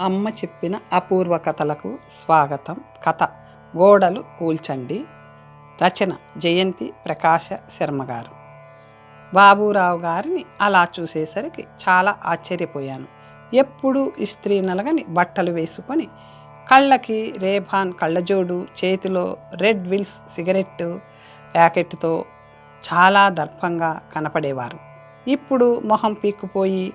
అమ్మ చెప్పిన అపూర్వ కథలకు స్వాగతం. కథ గోడలు కూల్చండి. రచన జయంతి ప్రకాశ శర్మ గారు. బాబురావు గారిని అలా చూసేసరికి చాలా ఆశ్చర్యపోయాను. ఎప్పుడూ ఇస్త్రీ నలగని బట్టలు వేసుకొని కళ్ళకి రేభాన్ కళ్ళజోడు చేతిలో రెడ్ విల్స్ సిగరెట్ ప్యాకెట్తో చాలా దర్పంగా కనపడేవారు. ఇప్పుడు మొహం పీక్కుపోయి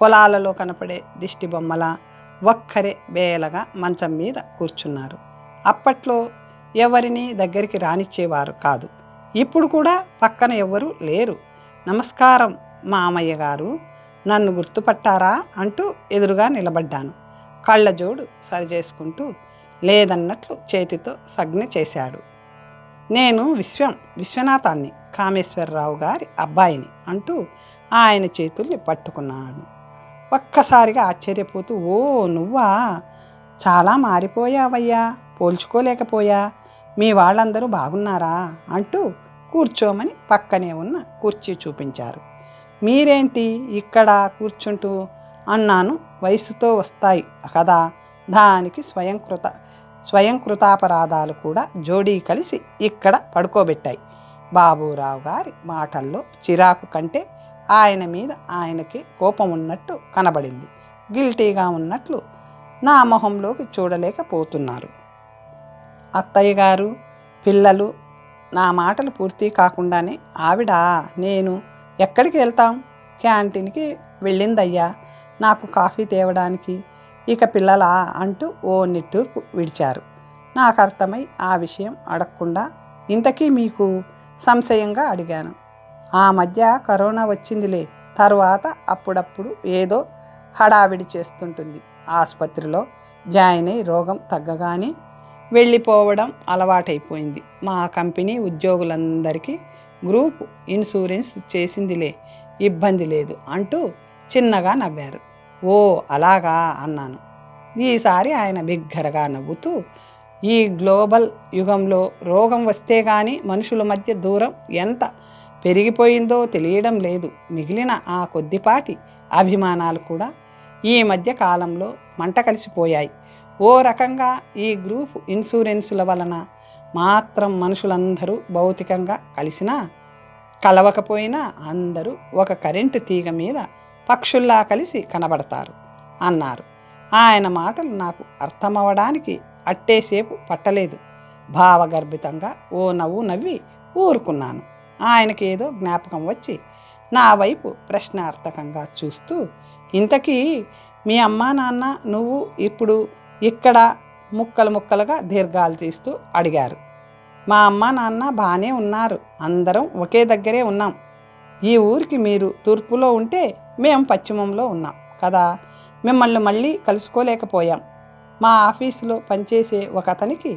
పొలాలలో కనపడే దిష్టి బొమ్మల ఒక్కరే బేలగా మంచం మీద కూర్చున్నారు. అప్పట్లో ఎవరిని దగ్గరికి రానిచ్చేవారు కాదు. ఇప్పుడు కూడా పక్కన ఎవరు లేరు. నమస్కారం మామయ్య గారు నన్ను గుర్తుపట్టారా అంటూ ఎదురుగా నిలబడ్డాను. కళ్ళజోడు సరిచేసుకుంటూ లేదన్నట్లు చేతితో సజ్ఞ చేశాడు. నేను విశ్వం విశ్వనాథాన్ని కామేశ్వరరావు గారి అబ్బాయిని అంటూ ఆయన చేతుల్ని పట్టుకున్నాను. ఒక్కసారిగా ఆశ్చర్యపోతూ ఓ నువ్వా? చాలా మారిపోయావయ్యా పోల్చుకోలేకపోయా మీ వాళ్ళందరూ బాగున్నారా? అంటూ కూర్చోమని పక్కనే ఉన్న కుర్చీ చూపించారు. మీరేంటి ఇక్కడ కూర్చుంటూ అన్నాను వయసుతో వస్తాయి కదా దానికి స్వయంకృత స్వయంకృతాపరాధాలు కూడా జోడీ కలిసి ఇక్కడ పడుకోబెట్టాయి. బాబురావు గారి మాటల్లో చిరాకు కంటే ఆయన మీద ఆయనకి కోపం ఉన్నట్టు కనబడింది. గిల్టీగా ఉన్నట్లు నా మొహంలోకి చూడలేకపోతున్నారు. అత్తయ్య గారు పిల్లలు నా మాటలు పూర్తి కాకుండానే ఆవిడ నేను ఎక్కడికి వెళ్తాం? క్యాంటీన్కి వెళ్ళిందయ్యా నాకు కాఫీ తేవడానికి. ఇక పిల్లలా అంటూ ఓ నిట్టూర్పు విడిచారు. నాకు అర్థమై ఆ విషయం అడగకుండా ఇంతకీ మీకు సంశయంగా అడిగాను. ఆ మధ్య కరోనా వచ్చిందిలే. తర్వాత అప్పుడప్పుడు ఏదో హడావిడి చేస్తుంటుంది. ఆసుపత్రిలో జాయిన్ అయి రోగం తగ్గగానే వెళ్ళిపోవడం అలవాటైపోయింది. మా కంపెనీ ఉద్యోగులందరికీ గ్రూప్ ఇన్సూరెన్స్ చేసిందిలే. ఇబ్బంది లేదు అంటూ చిన్నగా నవ్వారు. ఓ అలాగా అన్నాను. ఈసారి ఆయన బిగ్గరగా నవ్వుతూ ఈ గ్లోబల్ యుగంలో రోగం వస్తే కానీ మనుషుల మధ్య దూరం ఎంత పెరిగిపోయిందో తెలియడం లేదు. మిగిలిన ఆ కొద్దిపాటి అభిమానాలు కూడా ఈ మధ్య కాలంలో మంట కలిసిపోయాయి. ఓ రకంగా ఈ గ్రూప్ ఇన్సూరెన్సుల వలన మాత్రం మనుషులందరూ భౌతికంగా కలిసినా కలవకపోయినా అందరూ ఒక కరెంటు తీగ మీద పక్షుల్లా కలిసి కనబడతారు అన్నారు. ఆయన మాటలు నాకు అర్థమవడానికి అట్టేసేపు పట్టలేదు. భావగర్భితంగా ఓ నవ్వు నవ్వి ఊరుకున్నాను. ఆయనకి ఏదో జ్ఞాపకం వచ్చి నా వైపు ప్రశ్నార్థకంగా చూస్తూ ఇంతకీ మీ అమ్మా నాన్న నువ్వు ఇప్పుడు ఇక్కడ? ముక్కలు ముక్కలుగా దీర్ఘాలు తీస్తూ అడిగారు. మా అమ్మ నాన్న బాగానే ఉన్నారు. అందరం ఒకే దగ్గరే ఉన్నాం. ఈ ఊరికి మీరు తూర్పులో ఉంటే మేము పశ్చిమంలో ఉన్నాం కదా! మిమ్మల్ని మళ్ళీ కలుసుకోలేకపోయాం. మా ఆఫీసులో పనిచేసే ఒక అతనికి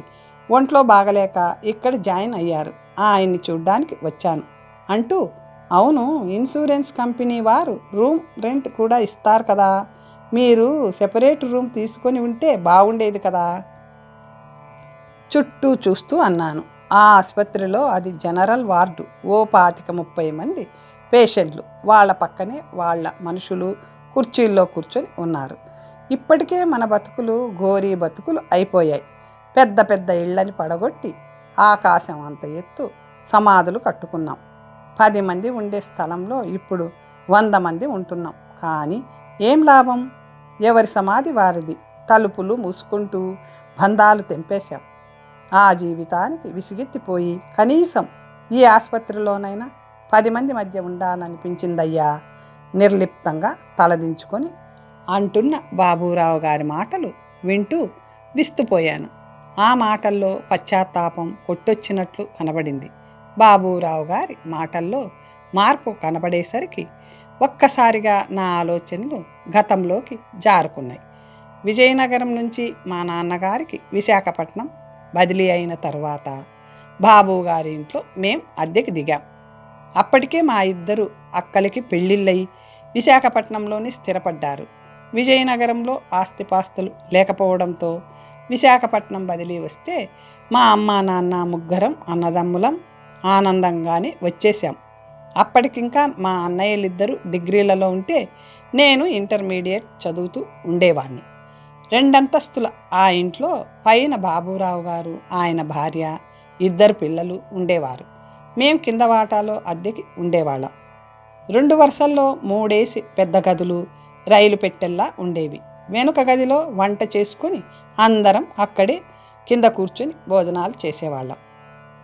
ఒంట్లో బాగలేక ఇక్కడ జాయిన్ అయ్యారు. ఆయన్ని చూడ్డానికి వచ్చాను. అంటూ అవును ఇన్సూరెన్స్ కంపెనీ వారు రూమ్ రెంట్ కూడా ఇస్తారు కదా. మీరు సెపరేట్ రూమ్ తీసుకొని ఉంటే బాగుండేది కదా. చుట్టూ చూస్తూ అన్నాను. ఆ ఆసుపత్రిలో అది జనరల్ వార్డు. ఓ పాతిక ముప్పై మంది పేషెంట్లు. వాళ్ళ పక్కనే వాళ్ళ మనుషులు కుర్చీల్లో కూర్చొని ఉన్నారు. ఇప్పటికే మన బతుకులు గోరీ బతుకులు అయిపోయాయి. పెద్ద పెద్ద ఇళ్ళని పడగొట్టి ఆకాశం అంత ఎత్తు సమాధులు కట్టుకున్నాం. పది మంది ఉండే స్థలంలో ఇప్పుడు వంద మంది ఉంటున్నాం. కానీ ఏం లాభం? ఎవరి సమాధి వారిది? తలుపులు మూసుకుంటూ బంధాలు తెంపేశాం. ఆ జీవితానికి విసిగెత్తిపోయి కనీసం ఈ ఆసుపత్రిలోనైనా పది మంది మధ్య ఉండాలనిపించిందయ్యా. నిర్లిప్తంగా తలదించుకొని అంటున్న బాబురావు గారి మాటలు వింటూ విస్తుపోయాను. ఆ మాటల్లో పశ్చాత్తాపం కొట్టొచ్చినట్లు కనబడింది. బాబురావు గారి మాటల్లో మార్పు కనబడేసరికి ఒక్కసారిగా నా ఆలోచనలు గతంలోకి జారుకున్నాయి. విజయనగరం నుంచి మా నాన్నగారికి విశాఖపట్నం బదిలీ అయిన తర్వాత బాబు గారి ఇంట్లో మేం అద్దెకి దిగాం. అప్పటికే మా ఇద్దరు అక్కలకి పెళ్ళిళ్ళయి విశాఖపట్నంలోనే స్థిరపడ్డారు. విజయనగరంలో ఆస్తిపాస్తులు లేకపోవడంతో విశాఖపట్నం బదిలీ వస్తే మా అమ్మ నాన్న ముగ్గురం అన్నదమ్ములం ఆనందంగానే వచ్చేసాం అప్పటికింకా మా అన్నయ్యలిద్దరూ డిగ్రీలలో ఉంటే నేను ఇంటర్మీడియట్ చదువుతూ ఉండేవాణ్ణి. రెండంతస్తుల ఆ ఇంట్లో పైన బాబురావు గారు ఆయన భార్య ఇద్దరు పిల్లలు ఉండేవారు. మేం కింద వాటాలో అద్దెకి ఉండేవాళ్ళం. రెండు వరుసల్లో మూడేసి పెద్ద గదులు రైలు పెట్టెల్లా ఉండేవి. వెనుక గదిలో వంట చేసుకొని అందరం అక్కడే కింద కూర్చుని భోజనాలు చేసేవాళ్ళం.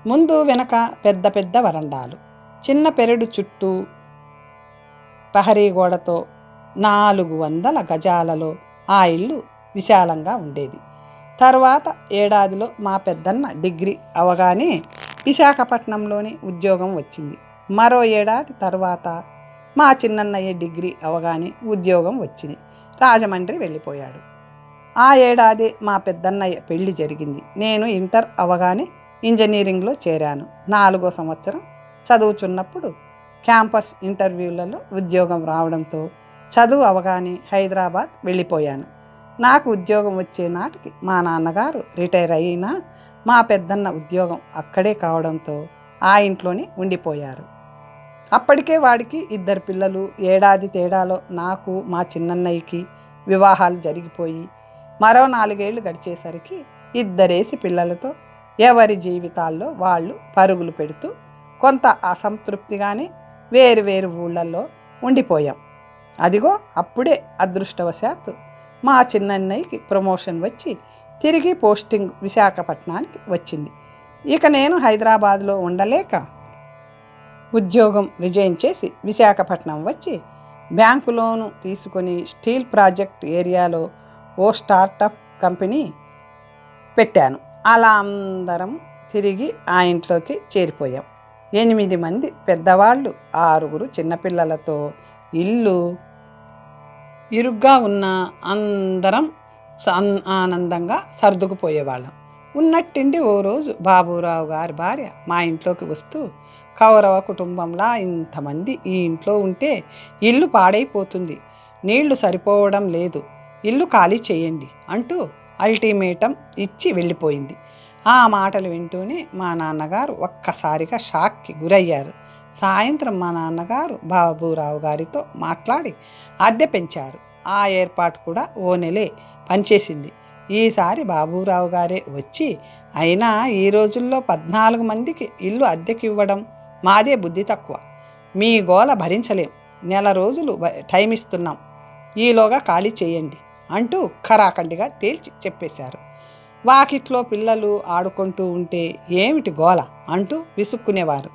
ముందు వెనక పెద్ద పెద్ద వరండాలు. చిన్న పెరడు చుట్టూ ప్రహరీ గోడతో నాలుగు వందల గజాలలో ఆ ఇల్లు విశాలంగా ఉండేది. తర్వాత ఏడాదిలో మా పెద్దన్న డిగ్రీ అవగానే విశాఖపట్నంలోని ఉద్యోగం వచ్చింది. మరో ఏడాది తర్వాత మా చిన్నన్నయ్య డిగ్రీ అవగానే ఉద్యోగం వచ్చింది. రాజమండ్రి వెళ్ళిపోయాడు. ఆ ఏడాది మా పెద్దన్నయ్య పెళ్ళి జరిగింది. నేను ఇంటర్ అవగానే ఇంజనీరింగ్లో చేరాను. నాలుగో సంవత్సరం చదువుచున్నప్పుడు క్యాంపస్ ఇంటర్వ్యూలలో ఉద్యోగం రావడంతో చదువు అవగానే హైదరాబాద్ వెళ్ళిపోయాను. నాకు ఉద్యోగం వచ్చే నాటికి మా నాన్నగారు రిటైర్ అయినా మా పెద్దన్న ఉద్యోగం అక్కడే కావడంతో ఆ ఇంట్లోనే ఉండిపోయారు. అప్పటికే వాడికి ఇద్దరు పిల్లలు ఏడాది తేడాలో నాకు మా చిన్నన్నయ్యకి వివాహాలు జరిగిపోయి మరో నాలుగేళ్ళు గడిచేసరికి ఇద్దరేసి పిల్లలతో ఎవరి జీవితాల్లో వాళ్ళు పరుగులు పెడుతూ కొంత అసంతృప్తిగానే వేరు వేరు ఊళ్ళల్లో ఉండిపోయాం. అదిగో అప్పుడే అదృష్టవశాత్తు మా చిన్నన్నయ్యకి ప్రమోషన్ వచ్చి తిరిగి పోస్టింగ్ విశాఖపట్నానికి వచ్చింది. ఇక నేను హైదరాబాద్లో ఉండలేక ఉద్యోగం రిజైన్ చేసి విశాఖపట్నం వచ్చి బ్యాంకు లోను తీసుకొని స్టీల్ ప్రాజెక్ట్ ఏరియాలో ఓ స్టార్టప్ కంపెనీ పెట్టాను. అలా అందరం తిరిగి ఆ ఇంట్లోకి చేరిపోయాం. ఎనిమిది మంది పెద్దవాళ్ళు ఆరుగురు చిన్నపిల్లలతో ఇల్లు ఇరుగ్గా ఉన్న అందరం ఆనందంగా సర్దుకుపోయేవాళ్ళం. ఉన్నట్టుండి ఓ రోజు బాబురావు గారి భార్య మా ఇంట్లోకి వస్తూ కౌరవ కుటుంబంలా ఇంతమంది ఈ ఇంట్లో ఉంటే ఇల్లు పాడైపోతుంది. నీళ్ళు సరిపోవడం లేదు. ఇల్లు ఖాళీ చేయండి అంటూ అల్టిమేటం ఇచ్చి వెళ్ళిపోయింది. ఆ మాటలు వింటూనే మా నాన్నగారు ఒక్కసారిగా షాక్కి గురయ్యారు. సాయంత్రం మా నాన్నగారు బాబురావు గారితో మాట్లాడి అద్దె పెంచారు. ఆ ఏర్పాటు కూడా ఓ నెలే పనిచేసింది. ఈసారి బాబురావు గారే వచ్చి అయినా ఈ రోజుల్లో పద్నాలుగు మందికి ఇల్లు అద్దెకి ఇవ్వడం మాదే బుద్ధి తక్కువ. మీ గోల భరించలేం. నెల రోజులు టైం ఇస్తున్నాం. ఈలోగా ఖాళీ చేయండి అంటూ ఖరాఖండిగా తేల్చి చెప్పేశారు. వాకిట్లో పిల్లలు ఆడుకుంటూ ఉంటే ఏమిటి గోల అంటూ విసుక్కునేవారు.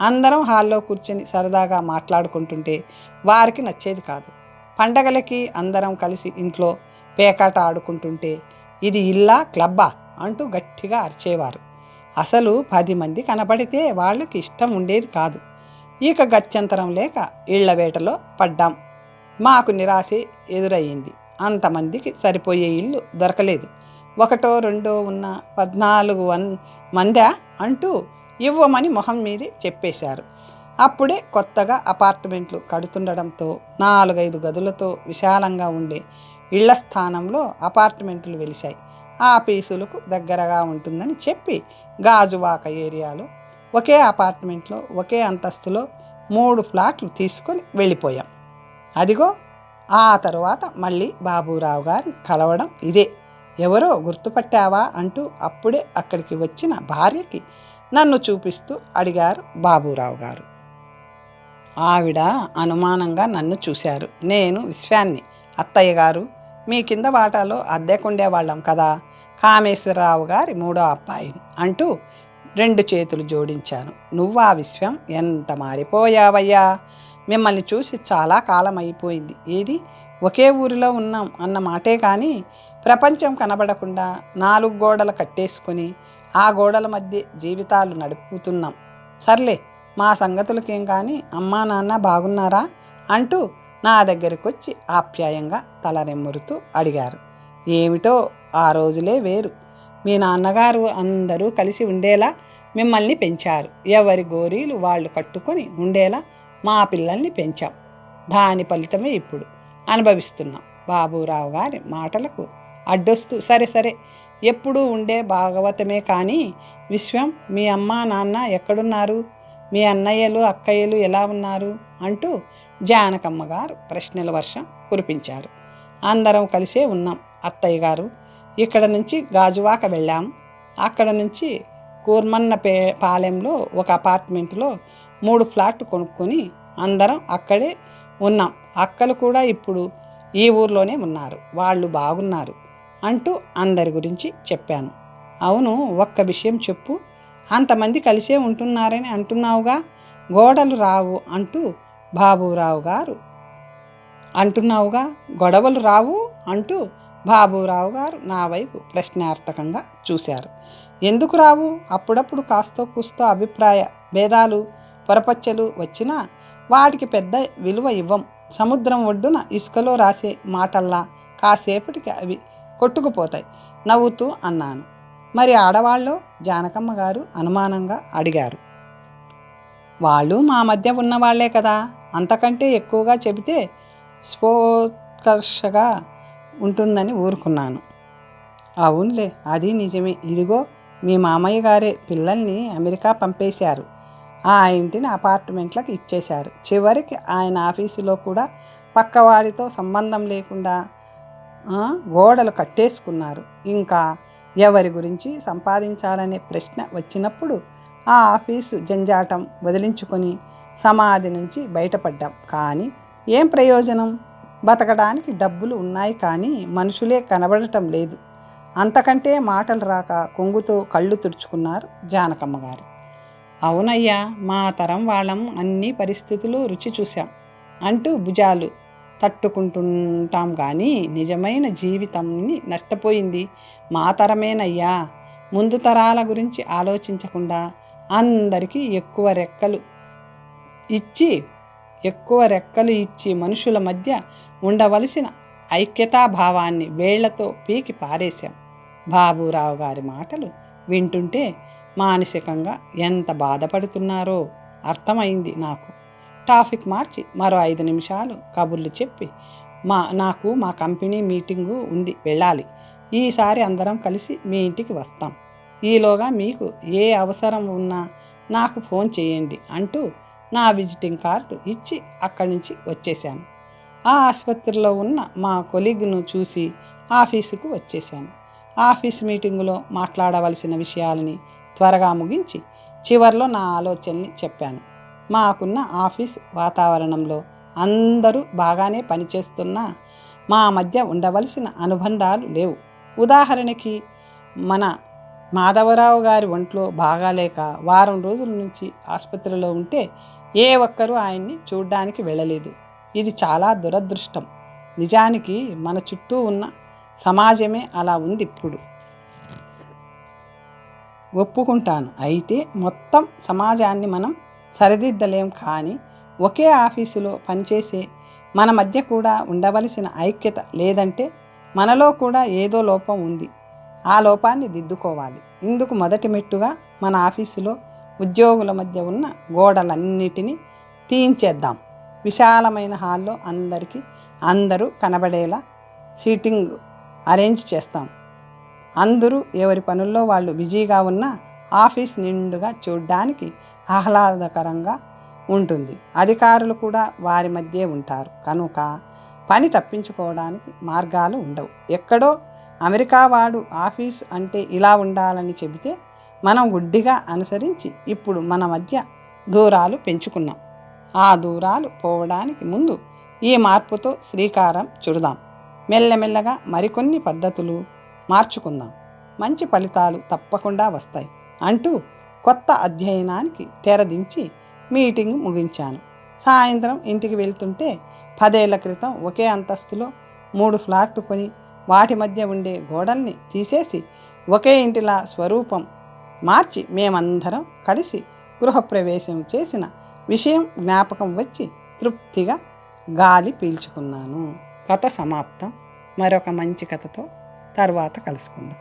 అందరం హాల్లో కూర్చొని సరదాగా మాట్లాడుకుంటుంటే వారికి నచ్చేది కాదు. పండగలకి అందరం కలిసి ఇంట్లో పేకాట ఆడుకుంటుంటే ఇది ఇల్లా క్లబ్బా? అంటూ గట్టిగా అరిచేవారు. అసలు పది మంది కనపడితే వాళ్ళకి ఇష్టం ఉండేది కాదు. ఇక గత్యంతరం లేక ఇళ్ళ వేటలో పడ్డాం. మాకు నిరాశే ఎదురయ్యింది. అంతమందికి సరిపోయే ఇల్లు దొరకలేదు. ఒకటో రెండో ఉన్న పద్నాలుగు వన్ మందా అంటూ ఇవ్వమని మొహం మీదే చెప్పేశారు. అప్పుడే కొత్తగా అపార్ట్మెంట్లు కడుతుండడంతో నాలుగైదు గదులతో విశాలంగా ఉండే ఇళ్ళ స్థానంలో అపార్ట్మెంట్లు వెలిశాయి. ఆఫీసులకు దగ్గరగా ఉంటుందని చెప్పి గాజువాక ఏరియాలో ఒకే అపార్ట్మెంట్లో ఒకే అంతస్తులో మూడు ఫ్లాట్లు తీసుకొని వెళ్ళిపోయాం. అదిగో ఆ తరువాత మళ్ళీ బాబురావు గారిని కలవడం ఇదే. ఎవరో గుర్తుపట్టావా అంటూ అప్పుడే అక్కడికి వచ్చిన భార్యకి నన్ను చూపిస్తూ అడిగారు బాబురావు గారు. ఆవిడ అనుమానంగా నన్ను చూశారు. నేను విశ్వాన్ని అత్తయ్య గారు మీ కింద వాటాలో అద్దెకుండేవాళ్ళం కదా కామేశ్వరరావు గారి మూడో అబ్బాయిని అంటూ రెండు చేతులు జోడించాను. నువ్వా విశ్వం? ఎంత మారిపోయావయ్యా? మిమ్మల్ని చూసి చాలా కాలం అయిపోయింది ఏది? ఒకే ఊరిలో ఉన్నాం అన్న మాటే కానీ ప్రపంచం కనబడకుండా నాలుగు గోడలు కట్టేసుకొని ఆ గోడల మధ్య జీవితాలు నడుపుతున్నాం. సర్లే మా సంగతులకేం కానీ అమ్మా నాన్న బాగున్నారా? అంటూ నా దగ్గరికి వచ్చి ఆప్యాయంగా తలరెమ్మురుతూ అడిగారు. ఏమిటో ఆ రోజులే వేరు. మీ నాన్నగారు అందరూ కలిసి ఉండేలా మిమ్మల్ని పెంచారు. ఎవరి గోరీలు వాళ్ళు కట్టుకొని ఉండేలా మా పిల్లల్ని పెంచాం. దాని ఫలితమే ఇప్పుడు అనుభవిస్తున్నాం. బాబురావు గారి మాటలకు అడ్డొస్తూ సరే సరే ఎప్పుడూ ఉండే భాగవతమే కానీ విశ్వం మీ అమ్మ నాన్న ఎక్కడున్నారు? మీ అన్నయ్యలు అక్కయ్యలు ఎలా ఉన్నారు? అంటూ జానకమ్మ గారు ప్రశ్నల వర్షం కురిపించారు. అందరం కలిసే ఉన్నాం. అత్తయ్య గారు. ఇక్కడ నుంచి గాజువాక వెళ్ళాం. అక్కడ నుంచి కూర్మన్న పే పాలెంలో ఒక అపార్ట్మెంట్లో మూడు ఫ్లాట్లు కొనుక్కొని అందరం అక్కడే ఉన్నాం. అక్కలు కూడా ఇప్పుడు ఈ ఊర్లోనే ఉన్నారు. వాళ్ళు బాగున్నారు అంటూ అందరి గురించి చెప్పాను. అవును ఒక్క విషయం చెప్పు. అంతమంది కలిసే ఉంటున్నారని అంటున్నావుగా? గోడలు రావు అంటూ బాబురావు గారు. అంటున్నావుగా? గొడవలు రావు అంటూ బాబురావు గారు నా వైపు ప్రశ్నార్థకంగా చూశారు. ఎందుకు రావు? అప్పుడప్పుడు కాస్తో కూస్తో అభిప్రాయ భేదాలు పొరపచ్చలు వచ్చినా వాటికి పెద్ద విలువ ఇవ్వం. సముద్రం ఒడ్డున ఇసుకలో రాసే మాటల్లా కాసేపటికి అవి కొట్టుకుపోతాయి నవ్వుతూ అన్నాను. మరి ఆడవాళ్ళు? జానకమ్మ గారు అనుమానంగా అడిగారు. వాళ్ళు మా మధ్య ఉన్నవాళ్ళే కదా. అంతకంటే ఎక్కువగా చెబితే స్పోత్కర్షగా ఉంటుందని ఊరుకున్నాను. అవునులే అది నిజమే. ఇదిగో మీ మామయ్య గారే పిల్లల్ని అమెరికా పంపేశారు. ఆ ఇంటిని అపార్ట్మెంట్లకు ఇచ్చేశారు. చివరికి ఆయన ఆఫీసులో కూడా పక్కవాడితో సంబంధం లేకుండా గోడలు కట్టేసుకున్నారు. ఇంకా ఎవరి గురించి సంపాదించాలనే ప్రశ్న వచ్చినప్పుడు ఆ ఆఫీసు జంజాటం వదిలించుకొని సమాధి నుంచి బయటపడ్డాం. కానీ ఏం ప్రయోజనం? బతకడానికి డబ్బులు ఉన్నాయి కానీ మనుషులే కనబడటం లేదు. అంతకంటే మాటలు రాక కొంగుతో కళ్ళు తుడుచుకున్నారు జానకమ్మ గారు. అవునయ్యా మా తరం వాళ్ళం అన్ని పరిస్థితులు రుచి చూశాం అంటూ భుజాలు తట్టుకుంటుంటాం కానీ నిజమైన జీవితంని నష్టపోయింది. మా తరమేనయ్యా ముందు తరాల గురించి ఆలోచించకుండా అందరికీ ఎక్కువ రెక్కలు ఇచ్చి ఎక్కువ రెక్కలు ఇచ్చి మనుషుల మధ్య ఉండవలసిన ఐక్యతాభావాన్ని వేళ్ళతో పీకి పారేశాం. బాబురావు గారి మాటలు వింటుంటే మానసికంగా ఎంత బాధపడుతున్నారో అర్థమైంది నాకు. టాపిక్ మార్చి మరో ఐదు నిమిషాలు కబుర్లు చెప్పి మా నాకు మా కంపెనీ మీటింగు ఉంది వెళ్ళాలి. ఈసారి అందరం కలిసి మీ ఇంటికి వస్తాం. ఈలోగా మీకు ఏ అవసరం ఉన్నా నాకు ఫోన్ చేయండి అంటూ నా విజిటింగ్ కార్డు ఇచ్చి అక్కడి నుంచి వచ్చేసాను ఆ ఆసుపత్రిలో ఉన్న మా కొలీగ్ను చూసి ఆఫీసుకు వచ్చేసాను ఆఫీస్ మీటింగులో మాట్లాడవలసిన విషయాలని త్వరగా ముగించి చివర్లో నా ఆలోచనని చెప్పాను. మాకున్న ఆఫీస్ వాతావరణంలో అందరూ బాగానే పనిచేస్తున్నా మా మధ్య ఉండవలసిన అనుబంధాలు లేవు. ఉదాహరణకి మన మాధవరావు గారి ఒంట్లో బాగాలేక వారం రోజుల నుంచి ఆసుపత్రిలో ఉంటే ఏ ఒక్కరూ ఆయన్ని చూడ్డానికి వెళ్ళలేదు. ఇది చాలా దురదృష్టం. నిజానికి మన చుట్టూ ఉన్న సమాజమే అలా ఉంది ఇప్పుడు ఒప్పుకుంటాను. అయితే మొత్తం సమాజాన్ని మనం సరిదిద్దలేం కానీ ఒకే ఆఫీసులో పనిచేసే మన మధ్య కూడా ఉండవలసిన ఐక్యత లేదంటే మనలో కూడా ఏదో లోపం ఉంది. ఆ లోపాన్ని దిద్దుకోవాలి. ఇందుకు మొదటి మెట్టుగా మన ఆఫీసులో ఉద్యోగుల మధ్య ఉన్న గోడలన్నిటినీ తీయించేద్దాం. విశాలమైన హాల్లో అందరికీ అందరూ కనబడేలా సీటింగ్ అరేంజ్ చేస్తాం. అందరూ ఎవరి పనుల్లో వాళ్ళు బిజీగా ఉన్న ఆఫీస్ నిండుగా చూడ్డానికి ఆహ్లాదకరంగా ఉంటుంది. అధికారులు కూడా వారి మధ్యే ఉంటారు. కనుక పని తప్పించుకోవడానికి మార్గాలు ఉండవు. ఎక్కడో అమెరికా వాడు ఆఫీసు అంటే ఇలా ఉండాలని చెబితే మనం గుడ్డిగా అనుసరించి ఇప్పుడు మన మధ్య దూరాలు పెంచుకున్నాం. ఆ దూరాలు పోవడానికి ముందు ఈ మార్పుతో శ్రీకారం చుడదాం. మెల్లమెల్లగా మరికొన్ని పద్ధతులు మార్చుకుందాం. మంచి ఫలితాలు తప్పకుండా వస్తాయి అంటూ కొత్త అధ్యయనానికి తెరదించి మీటింగ్ ముగించాను. సాయంత్రం ఇంటికి వెళ్తుంటే పదేళ్ళ క్రితం ఒకే అంతస్తులో మూడు ఫ్లాట్లు కొని వాటి మధ్య ఉండే గోడల్ని తీసేసి ఒకే ఇంటిలా స్వరూపం మార్చి మేమందరం కలిసి గృహప్రవేశం చేసిన విషయం జ్ఞాపకం వచ్చి తృప్తిగా గాలి పీల్చుకున్నాను. కథ సమాప్తం. మరొక మంచి కథతో తర్వాత కలుసుకుందాం.